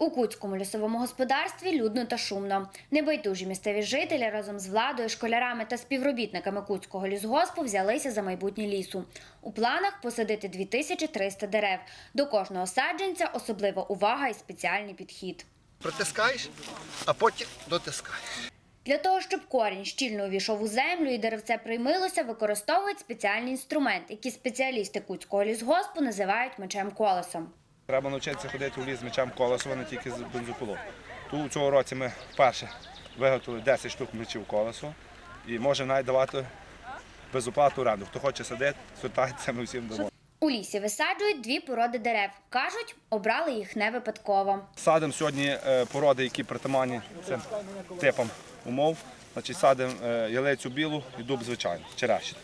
У Куцькому лісовому господарстві людно та шумно. Небайдужі місцеві жителі разом з владою, школярами та співробітниками Куцького лісгоспу взялися за майбутнє лісу. У планах посадити 2300 дерев. До кожного саджанця особлива увага і спеціальний підхід. Притискаєш, а потім дотискаєш. Для того, щоб корінь щільно увійшов у землю і деревце приймилося, використовують спеціальний інструмент, який спеціалісти Куцького лісгоспу називають мечем колесом. Треба навчитися ходити в ліс з мечем колесо, а не тільки з бензопилою. Тут у цього році ми вперше виготовили 10 штук мечів колесо і можемо навіть давати безоплату раду. Хто хоче садити, звертається, ми всім дамо. У лісі висаджують дві породи дерев. Кажуть, обрали їх не випадково. Садимо сьогодні е, породи, які притаманні цим типам умов. Значить, садимо е, ялицю білу і дуб звичайний, черешню.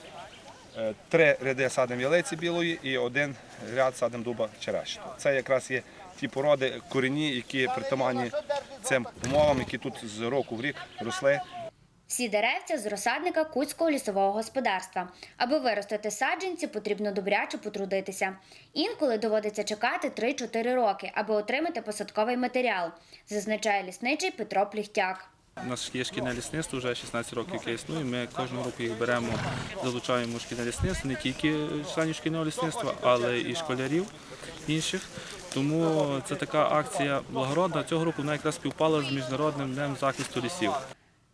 Е, Три ряди садимо ялиці білої і один ряд садимо дуба черешню. Це якраз є ті породи корінні, які притаманні цим умовам, які тут з року в рік росли. Всі деревця з розсадника Куцького лісового господарства. Аби виростити саджанці, потрібно добряче потрудитися. Інколи доводиться чекати 3-4 роки, аби отримати посадковий матеріал, зазначає лісничий Петро Пліхтяк. У нас є шкільне лісництво, вже 16 років яке існує. Ми кожного року їх беремо, залучаємо шкільне лісництво, не тільки членів шкільного лісництва, але і школярів інших. Тому це така акція благородна. Цього року вона якраз співпала з міжнародним днем захисту лісів.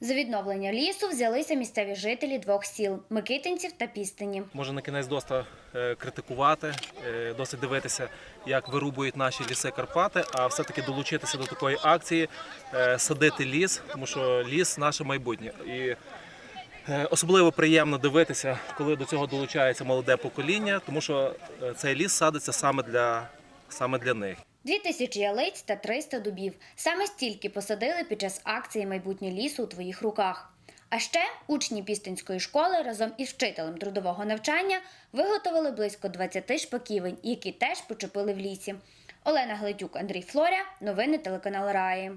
За відновлення лісу взялися місцеві жителі двох сіл Микитинців та Пістині. може на кінець доста е, критикувати, е, досить дивитися, як вирубують наші ліси Карпати, а все-таки долучитися до такої акції, е, садити ліс, тому що ліс наше майбутнє. І особливо приємно дивитися, коли до цього долучається молоде покоління, тому що цей ліс садиться саме для, саме для них. Дві тисячі ялиць та 300 дубів. Саме стільки посадили під час акції Майбутнє лісу у твоїх руках. А ще учні Пістинської школи разом із вчителем трудового навчання виготовили близько 20 шпаківень, які теж почепили в лісі. Олена Гледюк, Андрій Флоря. Новини телеканал Раї.